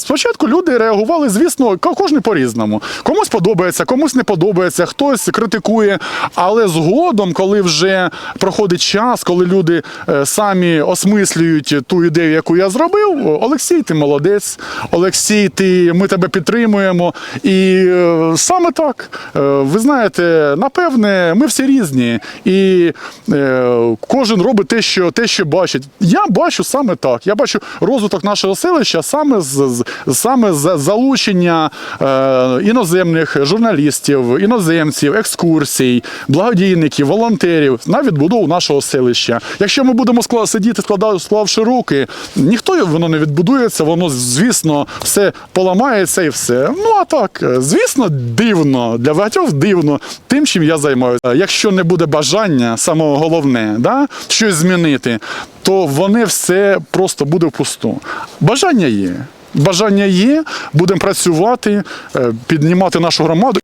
Спочатку люди реагували, звісно, ко- кожен по-різному. Комусь подобається, комусь не подобається, хтось критикує. Але згодом, коли вже проходить час, коли люди е, самі осмислюють ту ідею, яку я зробив, Олексій, ти молодець, Олексій, ти, ми тебе підтримуємо. І е, саме так, е, ви знаєте, напевне, ми всі різні, і кожен робить те, що, те, що бачить. Я бачу саме так. Я бачу розвиток нашого селища саме з- саме залучення е, іноземних журналістів, іноземців, екскурсій, благодійників, волонтерів на відбудову нашого селища. Якщо ми будемо сидіти, склавши руки, ніхто воно не відбудується, воно, звісно, все поламається і все. Ну а так, звісно, дивно для багатьох дивно тим, чим я займаюся. Якщо не буде бажання, самого головне, да, щось змінити, то вони все просто буде впусту. Бажання є. Бажання є, будемо працювати, е, піднімати нашу громаду.